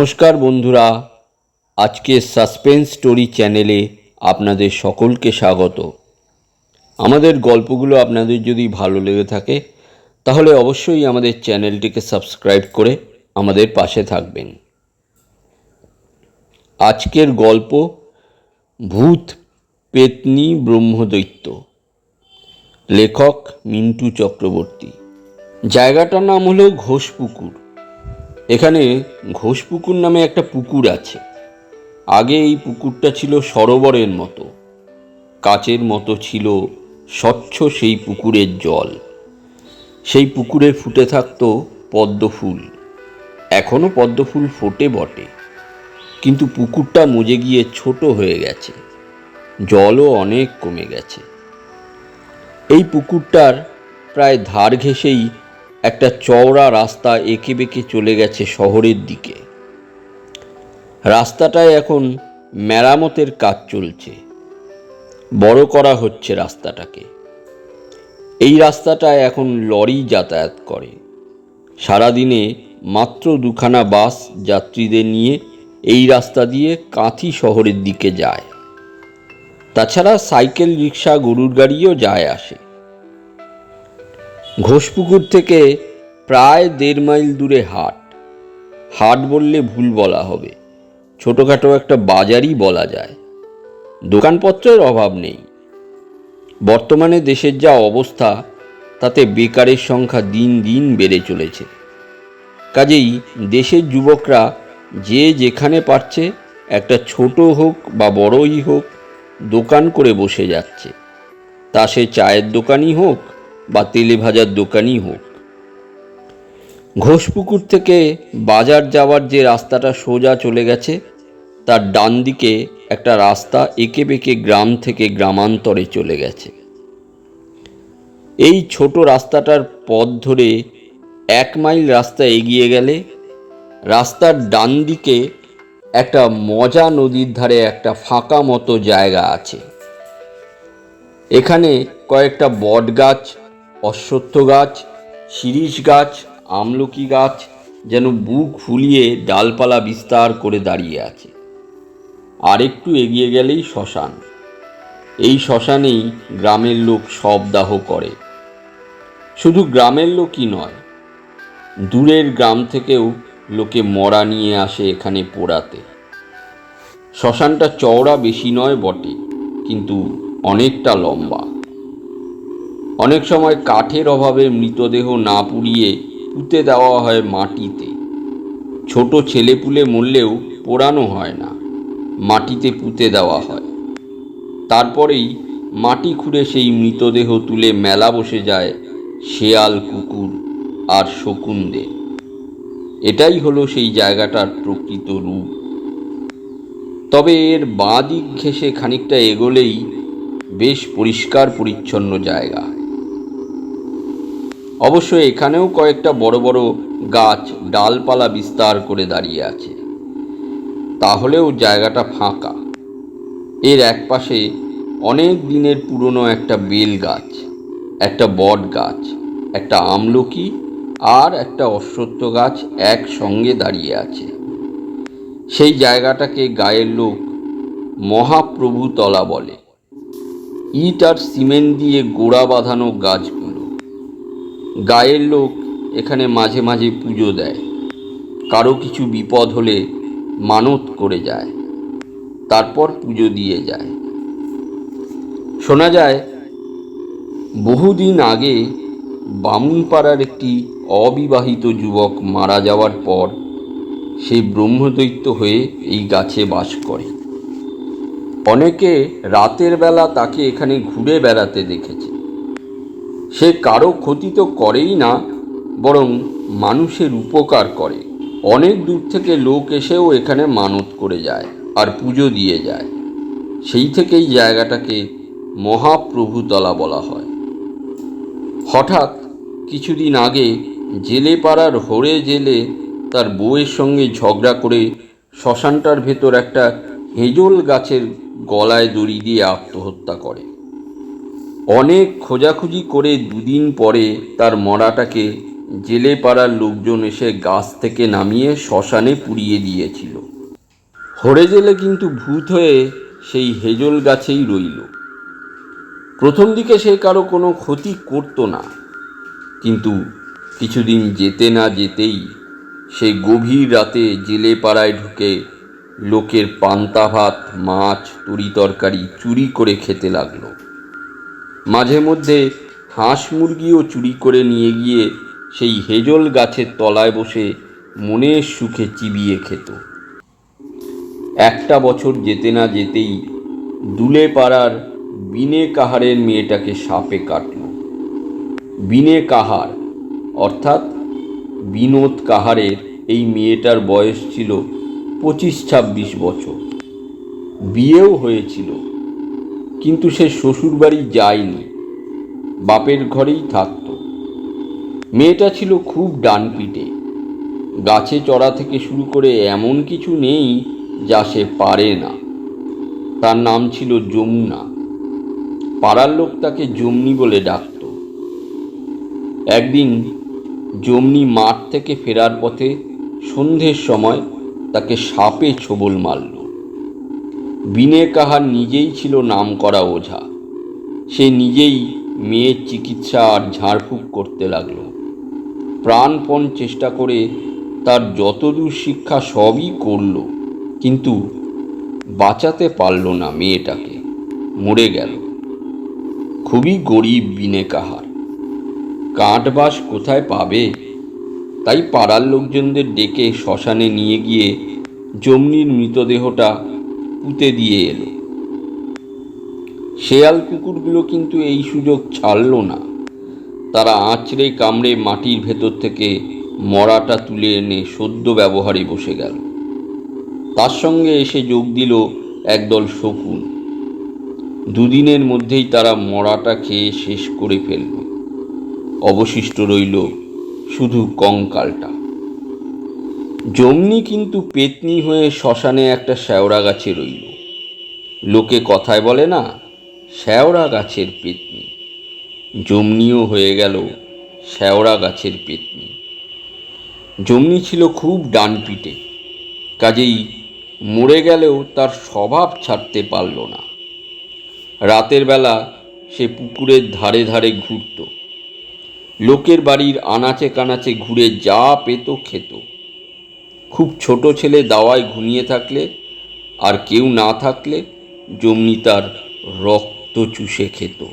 নমস্কার বন্ধুরা, আজকে সাসপেন্স স্টোরি চ্যানেলে আপনাদের সকলকে স্বাগত। আমাদের গল্পগুলো আপনাদের যদি ভালো লেগে থাকে, তাহলে অবশ্যই আমাদের চ্যানেলটিকে সাবস্ক্রাইব করে আমাদের পাশে থাকবেন। আজকের গল্প, ভূত পেতনি ব্রহ্মদৈত্য, লেখক মিন্টু চক্রবর্তী। জায়গাটার নাম হলো ঘোষপুকুর। এখানে ঘোষপুকুর নামে একটা পুকুর আছে। আগে এই পুকুরটা ছিল সরোবরের মতো। কাচের মতো ছিল স্বচ্ছ সেই পুকুরের জল। সেই পুকুরে ফুটে থাকতো পদ্ম ফুল। এখনও পদ্ম ফুল ফোটে বটে। কিন্তু পুকুরটা মজে গিয়ে ছোট হয়ে গেছে। জলও অনেক কমে গেছে। এই পুকুরটার প্রায় ধার ঘেঁষেই একটা চওড়া রাস্তা এঁকে বেঁকে চলে গেছে শহরের দিকে। রাস্তাটায় এখন মেরামতের কাজ চলছে। বড় করা হচ্ছে রাস্তাটাকে। এই রাস্তাটায় এখন লরি যাতায়াত করে। সারাদিনে মাত্র দুখানা বাস যাত্রীদের নিয়ে এই রাস্তা দিয়ে কাঁথি শহরের দিকে যায়। তাছাড়া সাইকেল রিক্সা গরুর গাড়িও যায় আসে। ঘোষপুকুর থেকে প্রায় দেড় মাইল দূরে হাট। হাট বললে ভুল বলা হবে। ছোটোখাটো একটা বাজারই বলা যায়। দোকানপত্রের অভাব নেই। বর্তমানে দেশের যা অবস্থা, তাতে বেকারের সংখ্যা দিন দিন বেড়ে চলেছে। কাজেই দেশের যুবকরা যে যেখানে পারছে, একটা ছোট হোক বা বড়ই হোক, দোকান করে বসে যাচ্ছে। তা সে চায়ের দোকানই হোক বা তেলে ভাজার দোকানই হোক। ঘোষপুকুর থেকে বাজার যাওয়ার যে রাস্তাটা সোজা চলে গেছে, তার ডান দিকে একটা রাস্তা এঁকে বেঁকে গ্রাম থেকে গ্রামান্তরে চলে গেছে। এই ছোট রাস্তাটার পথ ধরে এক মাইল রাস্তা এগিয়ে গেলে, রাস্তার ডান দিকে একটা মজা নদীর ধারে একটা ফাঁকা মতো জায়গা আছে। এখানে কয়েকটা বট গাছ অশ্বত্থ গাছ, শিরিষ গাছ, আমলকি গাছ যেন বুক ফুলিয়ে ডালপালা বিস্তার করে দাঁড়িয়ে আছে। আর একটু এগিয়ে গেলেই শ্মশান। এই শ্মশানেই গ্রামের লোক সব দাহ করে। শুধু গ্রামের লোকই নয়, দূরের গ্রাম থেকেও লোকে মরা নিয়ে আসে এখানে পোড়াতে। শ্মশানটা চওড়া বেশি নয় বটে, কিন্তু অনেকটা লম্বা। অনেক সময় কাঠের অভাবে মৃতদেহ না পুড়িয়ে পুঁতে দেওয়া হয় মাটিতে। ছোট ছেলেপুলে মরলেও পোড়ানো হয় না, মাটিতে পুঁতে দেওয়া হয়। তারপরেই মাটি খুঁড়ে সেই মৃতদেহ তুলে মেলা বসে যায় শেয়াল, কুকুর আর শকুনদের। এটাই হলো সেই জায়গাটার প্রকৃত রূপ। তবে এর বাঁ দিক ঘেঁষে খানিকটা এগোলেই বেশ পরিষ্কার পরিচ্ছন্ন জায়গা। অবশ্য এখানেও কয়েকটা বড় বড় গাছ ডালপালা বিস্তার করে দাঁড়িয়ে আছে। তাহলেও জায়গাটা ফাঁকা। এর একপাশে অনেক দিনের পুরনো একটা বেল গাছ, একটা বট গাছ, একটা আমলকি আর একটা অশ্বত্থ গাছ একসঙ্গে দাঁড়িয়ে আছে। সেই জায়গাটাকে গায়ের লোক মহাপ্রভু তলা বলে। ইট আর সিমেন্ট দিয়ে গোড়া বাঁধানো গাছগুলো গায়ের লোক এখানে মাঝে মাঝে পুজো দেয়। কারও কিছু বিপদ হলে মানত করে যায়, তারপর পুজো দিয়ে যায়। শোনা যায়, বহুদিন আগে বামুনপাড়ার একটি অবিবাহিত যুবক মারা যাওয়ার পর সে ব্রহ্মদৈত্য হয়ে এই গাছে বাস করে। অনেকে রাতের বেলা তাকে এখানে ঘুরে বেড়াতে দেখেছে। সে কারও ক্ষতি তো করেই না, বরং মানুষের উপকার করে। অনেক দূর থেকে লোক এসেও এখানে মানত করে যায় আর পুজো দিয়ে যায়। সেই থেকেই জায়গাটাকে মহাপ্রভুতলা বলা হয়। হঠাৎ কিছুদিন আগে জেলে পাড়ার হরে জেলে তার বউয়ের সঙ্গে ঝগড়া করে শ্মশানটার ভেতর একটা হেজল গাছের গলায় দড়ি দিয়ে আত্মহত্যা করে। অনেক খোঁজাখুঁজি করে দুদিন পরে তার মরাটাকে জেলে পাড়ার লোকজন এসে গাছ থেকে নামিয়ে শ্মশানে পুড়িয়ে দিয়েছিল। হরে জেলে কিন্তু ভূত হয়ে সেই হেজল গাছেই রইল। প্রথম দিকে সে কারও কোনো ক্ষতি করতো না, কিন্তু কিছুদিন যেতে না যেতেই সে গভীর রাতে জেলে পাড়ায় ঢুকে লোকের পান্তা ভাত, মাছ, তরি তরকারি চুরি করে খেতে লাগল। মাঝে মধ্যে হাঁস মুরগিও চুরি করে নিয়ে গিয়ে সেই হেজল গাছের তলায় বসে মনের সুখে চিবিয়ে খেত। একটা বছর যেতে না যেতেই দুলে পাড়ার বিনে কাহারের মেয়েটাকে সাপে কাটল। বিনে কাহার, অর্থাৎ বিনোদ কাহারের এই মেয়েটার বয়স ছিল পঁচিশ ছাব্বিশ বছর। বিয়েও হয়েছিল। কিন্তু সে শ্বশুরবাড়ি যায়নি, বাপের ঘরেই থাকত। মেয়েটা ছিল খুব ডানপিটে, গাছে চড়া থেকে শুরু করে এমন কিছু নেই যা সে পারে না। তার নাম ছিল যমুনা। পাড়ার লোক তাকে জমনি বলে ডাকত। একদিন জমনি মাঠ থেকে ফেরার পথে সন্ধ্যের সময় তাকে সাপে ছোবল মারল। বিনে কাহার নিজেই ছিল নামকরা ওঝা। সে নিজেই মেয়ের চিকিৎসা আর ঝাড়ফুঁক করতে লাগল। প্রাণপণ চেষ্টা করে তার যতদূর শিক্ষা সবই করল, কিন্তু বাঁচাতে পারল না মেয়েটাকে, মরে গেল। খুবই গরিব বিনে কাহার। কাঠবাস কোথায় পাবে? তাই পাড়ার লোকজনদের ডেকে শ্মশানে নিয়ে গিয়ে জমনির মৃতদেহটা পুঁতে দিয়ে এলো। শেয়াল কুকুরগুলো কিন্তু এই সুযোগ ছাড়ল না। তারা আঁচড়ে কামড়ে মাটির ভেতর থেকে মরাটা তুলে এনে সদ্য ব্যবহারে বসে গেল। তার সঙ্গে এসে যোগ দিল একদল শকুন। দুদিনের মধ্যেই তারা মরাটা খেয়ে শেষ করে ফেলল। অবশিষ্ট রইল শুধু কঙ্কালটা। জমনি কিন্তু পেতনি হয়ে শ্মশানে একটা শ্যাওড়া গাছে রইল। লোকে কথায় বলে না, শ্যাওড়া গাছের পেতনি। জমনিও হয়ে গেল শ্যাওড়া গাছের পেতনি। জমনি ছিল খুব ডানপিটে, কাজেই মরে গেলেও তার স্বভাব ছাড়তে পারল না। রাতের বেলা সে পুকুরের ধারে ধারে ঘুরত। লোকের বাড়ির আনাচে কানাচে ঘুরে যা পেত খেত। খুব ছোট ছেলে দাওয়ায় ঘুমিয়ে থাকলে আর কেউ না থাকলে জমনি তার রক্ত চুষে খেত।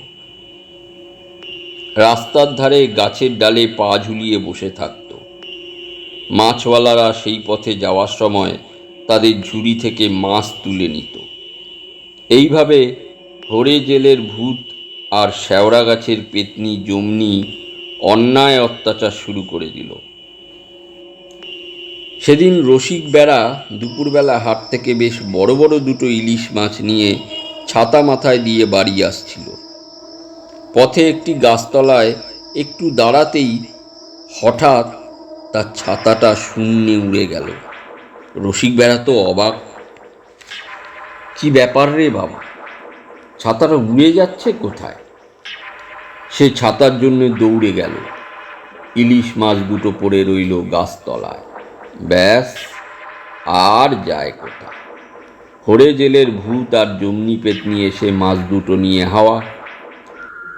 রাস্তার ধারে গাছের ডালে পা ঝুলিয়ে বসে থাকত। মাছওয়ালারা সেই পথে যাওয়ার সময় তাদের ঝুড়ি থেকে মাছ তুলে নিত। এইভাবে হরে জেলের ভূত আর শ্যাওড়া গাছের পেতনি জমনি অন্যায় অত্যাচার শুরু করে দিল। সেদিন রসিক বেড়া দুপুরবেলা হাট থেকে বেশ বড় বড় দুটো ইলিশ মাছ নিয়ে ছাতা মাথায় দিয়ে বাড়ি আসছিল। পথে একটি গাছতলায় একটু দাঁড়াতেই হঠাৎ তার ছাতাটা শূন্যে উড়ে গেল। রসিক বেড়া তো অবাক। কি ব্যাপার রে বাবা, ছাতাটা উড়ে যাচ্ছে কোথায়? সে ছাতার জন্য দৌড়ে গেল। ইলিশ মাছ দুটো পড়ে রইল গাছতলায়। ব্যাস, আর যায় কোথায় হরে জেলের ভূত আর জমনি পেতনি এসে মাছ দুটো নিয়ে হাওয়া।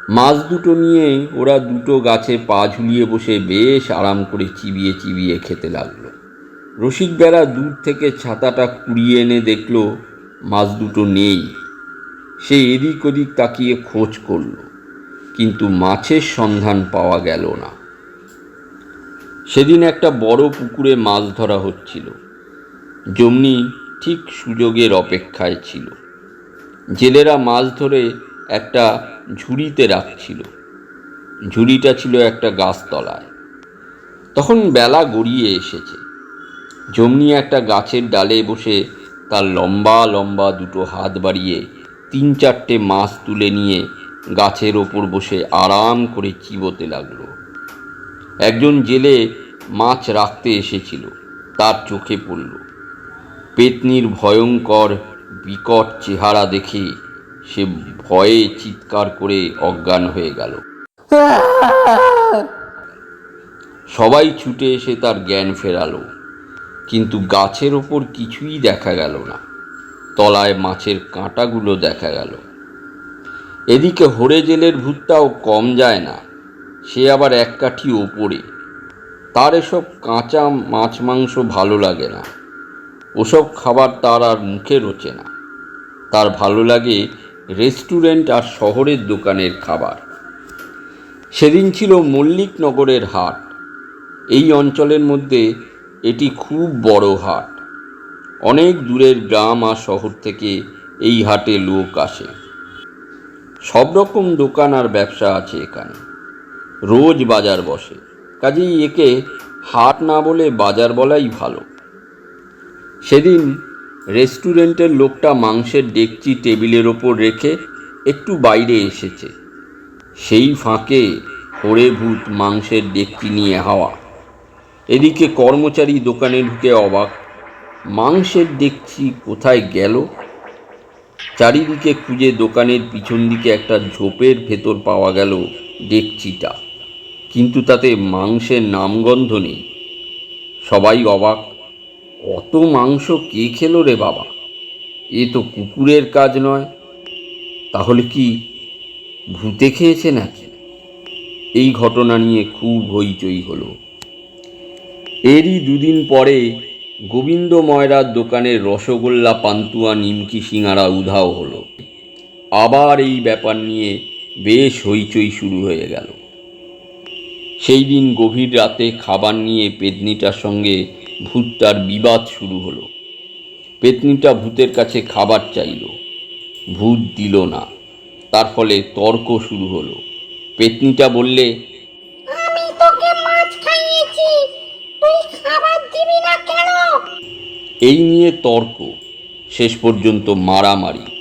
মাছ দুটো নিয়ে ওরা দুটো গাছে পা ঝুলিয়ে বসে বেশ আরাম করে চিবিয়ে চিবিয়ে খেতে লাগল। রসিক বেড়া দূর থেকে ছাতাটা কুড়িয়ে এনে দেখল মাছ দুটো নেই। সে এদিক ওদিক তাকিয়ে খোঁজ করল, কিন্তু মাছের সন্ধান পাওয়া গেল না। সেদিন একটা বড় পুকুরে মাছ ধরা হচ্ছিল। জমনি ঠিক সুযোগের অপেক্ষায় ছিল। জেলেরা মাছ ধরে একটা ঝুড়িতে রাখছিল। ঝুড়িটা ছিল একটা গাছতলায়। তখন বেলা গড়িয়ে এসেছে। জমনি একটা গাছের ডালে বসে তার লম্বা লম্বা দুটো হাত বাড়িয়ে তিন চারটে মাছ তুলে নিয়ে গাছের ওপর বসে আরাম করে চিবোতে লাগল। একজন জেলে মাছ রাখতে এসেছিল, তার চোখে পড়ল। পেতনির ভয়ঙ্কর, বিকট চেহারা দেখে সে ভয়ে চিৎকার করে অজ্ঞান হয়ে গেল। সবাই ছুটে এসে তার জ্ঞান ফেরালো, কিন্তু গাছের ওপর কিছুই দেখা গেল না। তলায় মাছের কাঁটাগুলো দেখা গেল। এদিকে হরে জেলের ভূতটাও কম যায় না। সে আবার এক কাঠি ওপরে। তার এসব কাঁচা মাছ মাংস ভালো লাগে না। ওসব খাবার তার আর মুখে রোচে না। তার ভালো লাগে রেস্টুরেন্ট আর শহরের দোকানের খাবার। সেদিন ছিল মল্লিকনগরের হাট। এই অঞ্চলের মধ্যে এটি খুব বড় হাট। অনেক দূরের গ্রাম আর শহর থেকে এই হাটে লোক আসে। সব রকম দোকান আর ব্যবসা আছে এখানে। রোজ বাজার বসে। কাজেই একে হাট না বলে বাজার বলাই ভালো। সেদিন রেস্টুরেন্টের লোকটা মাংসের ডেকচি টেবিলের ওপর রেখে একটু বাইরে এসেছে। সেই ফাঁকে হরে ভূত মাংসের ডেকচি নিয়ে হাওয়া। এদিকে কর্মচারী দোকানে ঢুকে অবাক। মাংসের ডেকচি কোথায় গেল? চারিদিকে খুঁজে দোকানের পিছন দিকে একটা ঝোপের ভেতর পাওয়া গেল ডেকচিটা। কিন্তু তাতে মাংসের নামগন্ধ নেই। সবাই অবাক, অত মাংস কে খেলো রে বাবা? এ তো কুকুরের কাজ নয়। তাহলে কি ভূতে খেয়েছে নাকি? এই ঘটনা নিয়ে খুব হইচই হলো। এরই দুদিন পরে গোবিন্দ ময়রার দোকানের রসগোল্লা, পান্তুয়া, নিমকি, সিঙাড়া উধাও হলো। আবার এই ব্যাপার নিয়ে বেশ হইচই শুরু হয়ে গেল। সেই দিন গভীর রাতে খাবার নিয়ে পেতনিটার সঙ্গে ভূতটার বিবাদ শুরু হলো। পেতনিটা ভূতের কাছে খাবার চাইল। ভূত দিল না। তার ফলে তর্ক শুরু হলো। পেতনিটা বললে আমি তোকে মাছ খাইয়েছি। তুই খাবার দিবি না কেন? এই নিয়ে তর্ক। শেষ পর্যন্ত মারামারি।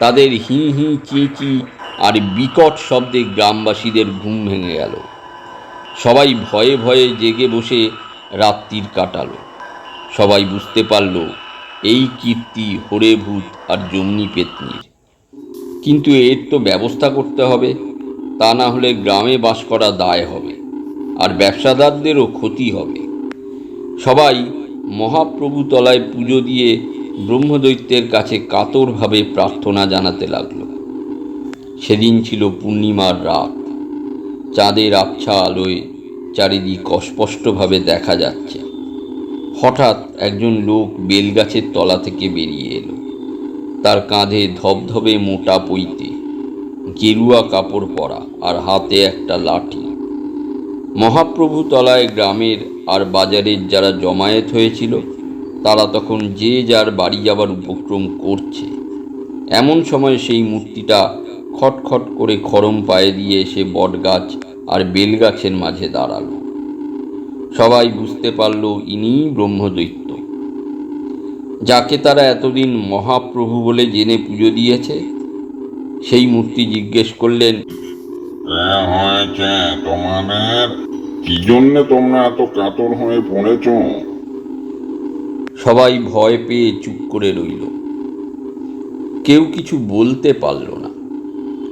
তাদের হি হি চি চি আর বিকট শব্দে গ্রামবাসীদের ঘুম ভেঙে গেল। সবাই ভয়ে ভয়ে জেগে বসে রাত্রির কাটালো। সবাই বুঝতে পারল, এই কীর্তি হরে ভূত আর জমনি পেতনির। কিন্তু এর তো ব্যবস্থা করতে হবে, তা না হলে গ্রামে বাস করা দায় হবে আর ব্যবসাদারদেরও ক্ষতি হবে। সবাই মহাপ্রভু তলায় পুজো দিয়ে ব্রহ্মদৈত্যের কাছে কাতরভাবে প্রার্থনা জানাতে লাগল। সেদিন ছিল পূর্ণিমার রাত। চাঁদের আবছা আলোয় চারিদিক অস্পষ্টভাবে দেখা যাচ্ছে। হঠাৎ একজন লোক বেলগাছের তলা থেকে বেরিয়ে এলো। তার কাঁধে ধবধবে মোটা পইতে গেরুয়া কাপড় পরা আর হাতে একটা লাঠি। মহাপ্রভু তলায় গ্রামের আর বাজারের যারা জমায়েত হয়েছিল তারা তখন যে যার বাড়ি যাবার উপক্রম করছে। এমন সময় সেই মূর্তিটা খটখট করে খরম পায়ে দিয়ে এসে বটগাছ আর বেলগাছের মাঝে দাঁড়াল। সবাই বুঝতে পারল ইনিই ব্রহ্মদৈত্য। যাকে তারা এতদিন মহাপ্রভু বলে জেনে পুজো দিয়েছে, সেই মূর্তি জিজ্ঞেস করলেন তোমাদের? কি জন্যে তোমরা এত কাতর হয়ে পড়েছ? সবাই ভয় পেয়ে চুপ করে রইল। কেউ কিছু বলতে পারল না।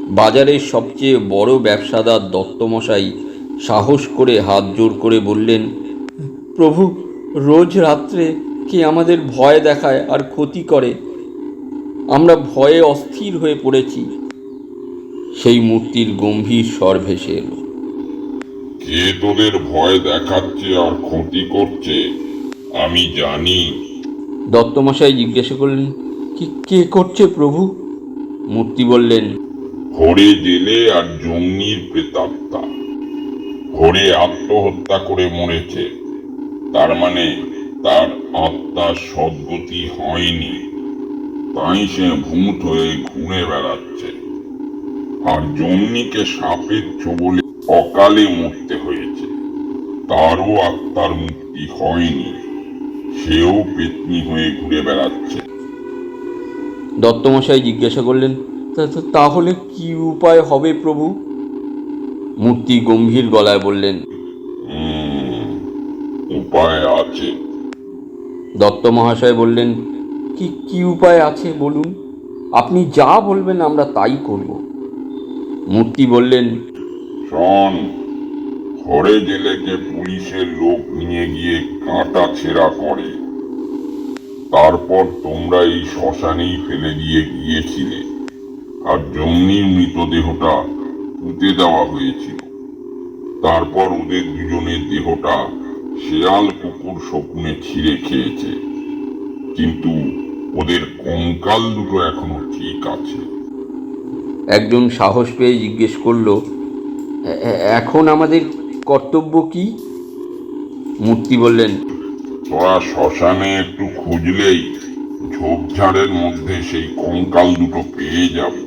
বাজারের সবচেয়ে বড় ব্যবসাদার দত্তমশাই সাহস করে হাত জোর করে বললেন, প্রভু, রোজ রাত্রে কে আমাদের ভয় দেখায় আর ক্ষতি করে? আমরা ভয়ে অস্থির হয়ে পড়েছি। সেই মূর্তির গম্ভীর স্বর ভেসে এলো। কে তোদের ভয় দেখাচ্ছে আর ক্ষতি করছে? আমি জানি। দত্তমশাই জিজ্ঞাসা করলেন কি কে করছে প্রভু? মূর্তি বললেন হরে জেলে আর জমনির প্রেতাত্মা। হরে আত্মহত্যা করে মরেছে। তার মানে তার আত্মার সদ্গতি হয়নি। তাই সে ভূত হয়ে ঘুরে বেড়াচ্ছে। আর জমনিকে সাপের ছোবলে অকালে মরতে হয়েছে। তারও আত্মার মুক্তি হয়নি। সেও পেতনি হয়ে ঘুরে বেড়াচ্ছে। দত্তমশাই জিজ্ঞাসা করলেন "তা- তা- তাহলে কি উপায় হবে প্রভু? মূর্তি গম্ভীর গলায় বললেন উপায় আছে। দত্ত মহাশয় বললেন কি কি উপায় আছে বলুন? আপনি যা বলবেন আমরা তাই করব। মূর্তি বললেন শোন ঘরে জেলেকে পুলিশের লোক নিয়ে গিয়ে কাঁটা ছেঁড়া করে। তারপর তোমরা এই শ্মশানেই ফেলে দিয়ে গিয়েছিলে। আর জমনির মৃতদেহটা পুঁতে দেওয়া হয়েছিল। তারপর ওদের দুজনের দেহটা শেয়াল কুকুর শকুনে ছিঁড়ে খেয়েছে। কিন্তু ওদের কঙ্কাল দুটো এখনও ঠিক আছে। একজন সাহস পেয়ে জিজ্ঞেস করল "এ- এ- এখন আমাদের কর্তব্য কি? মূর্তি বললেন তোরা শ্মশানে একটু খুঁজলেই ঝোপঝাড়ের মধ্যে সেই কঙ্কাল দুটো পেয়ে যাবে।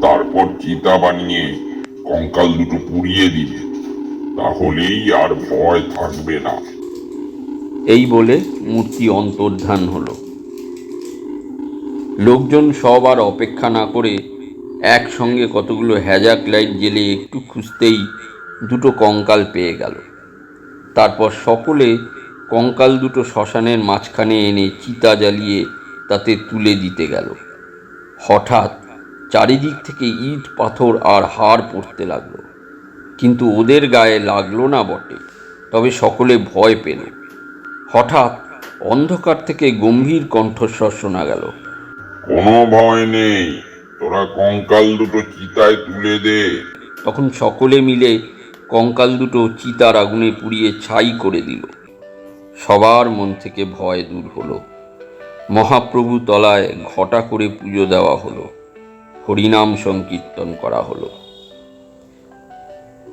তারপর চিতা বানিয়ে কঙ্কাল দুটো পুড়িয়ে দিবে। তাহলেই আর ভয় থাকবে না। এই বলে মূর্তি অন্তর্ধান হলো। লোকজন সব আর অপেক্ষা না করে একসঙ্গে কতগুলো হ্যাজাক লাইট জেলে একটু খুঁজতেই দুটো কঙ্কাল পেয়ে গেল। তারপর সকলে কঙ্কাল দুটো শ্মশানের মাঝখানে এনে চিতা জ্বালিয়ে তাতে তুলে দিতে গেল। হঠাৎ চারিদিক থেকে ইট পাথর আর হাড় পড়তে লাগল। কিন্তু ওদের গায়ে লাগল না বটে তবে সকলে ভয় পেল। হঠাৎ অন্ধকার থেকে গম্ভীর কণ্ঠস্বর শোনা গেল। কোনো ভয় নেই তোরা কঙ্কাল দুটো চিতায় তুলে দে। তখন সকলে মিলে কঙ্কাল দুটো চিতার আগুনে পুড়িয়ে ছাই করে দিল। সবার মন থেকে ভয় দূর হলো। মহাপ্রভু তলায় ঘটা করে পুজো দেওয়া হলো। হরিনাম সংকীর্তন করা হলো।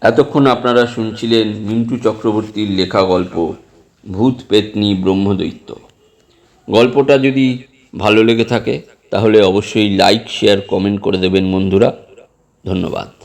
এতক্ষণ আপনারা শুনছিলেন মিন্টু চক্রবর্তীর লেখা গল্প, ভূত পেতনি ব্রহ্মদৈত্য। গল্পটা যদি ভালো লেগে থাকে, তাহলে অবশ্যই লাইক, শেয়ার, কমেন্ট করে দেবেন বন্ধুরা। ধন্যবাদ।